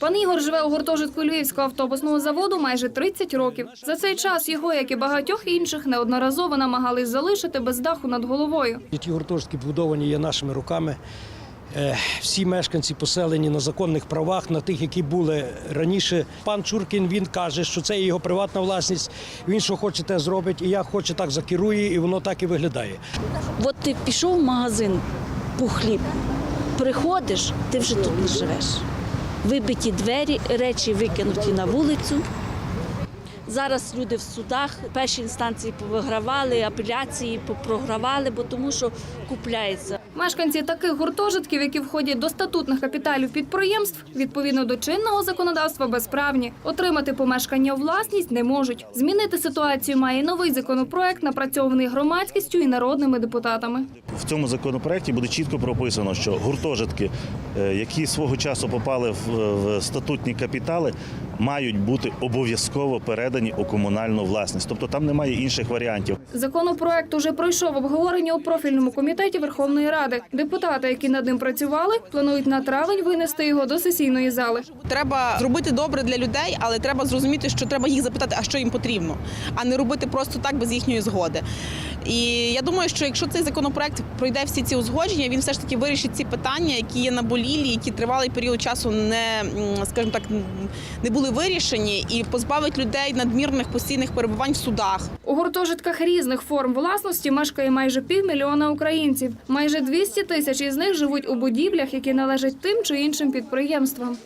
Пан Ігор живе у гуртожитку Львівського автобусного заводу майже 30 років. За цей час його, як і багатьох інших, неодноразово намагались залишити без даху над головою. Ті гуртожитки побудовані є нашими руками. Е, Всі мешканці поселені на законних правах, на тих, які були раніше. Пан Чуркін він каже, що це його приватна власність. Він що хоче, те зробить, і як хоче, так закерує, і воно так і виглядає. От ти пішов в магазин по хліб, приходиш, ти вже тут не живеш. Вибиті двері, речі викинуті на вулицю. Зараз люди в судах перші інстанції повигравали, апеляції попрогравали, бо тому що купляється. Мешканці таких гуртожитків, які входять до статутних капіталів підприємств, відповідно до чинного законодавства безправні. Отримати помешкання у власність не можуть. Змінити ситуацію має новий законопроект, напрацьований громадськістю і народними депутатами. В цьому законопроекті буде чітко прописано, що гуртожитки, е, які свого часу попали в, в статутні капітали, мають бути обов'язково передані у комунальну власність. Тобто там немає інших варіантів. Законопроект уже пройшов обговорення у профільному комітеті Верховної Ради. Депутати, які над ним працювали, планують на травень винести його до сесійної зали. Треба зробити добре для людей, але треба зрозуміти, що треба їх запитати, а що їм потрібно, а не робити просто так без їхньої згоди. І я думаю, що якщо цей законопроект пройде всі ці узгодження, він все ж таки вирішить ці питання, які є наболілі, які тривалий період часу не скажімо так не були вирішені, і позбавить людей надмірних постійних перебувань в судах. У гуртожитках різних форм власності мешкає майже півмільйона українців. Майже 200 тисяч із них живуть у будівлях, які належать тим чи іншим підприємствам.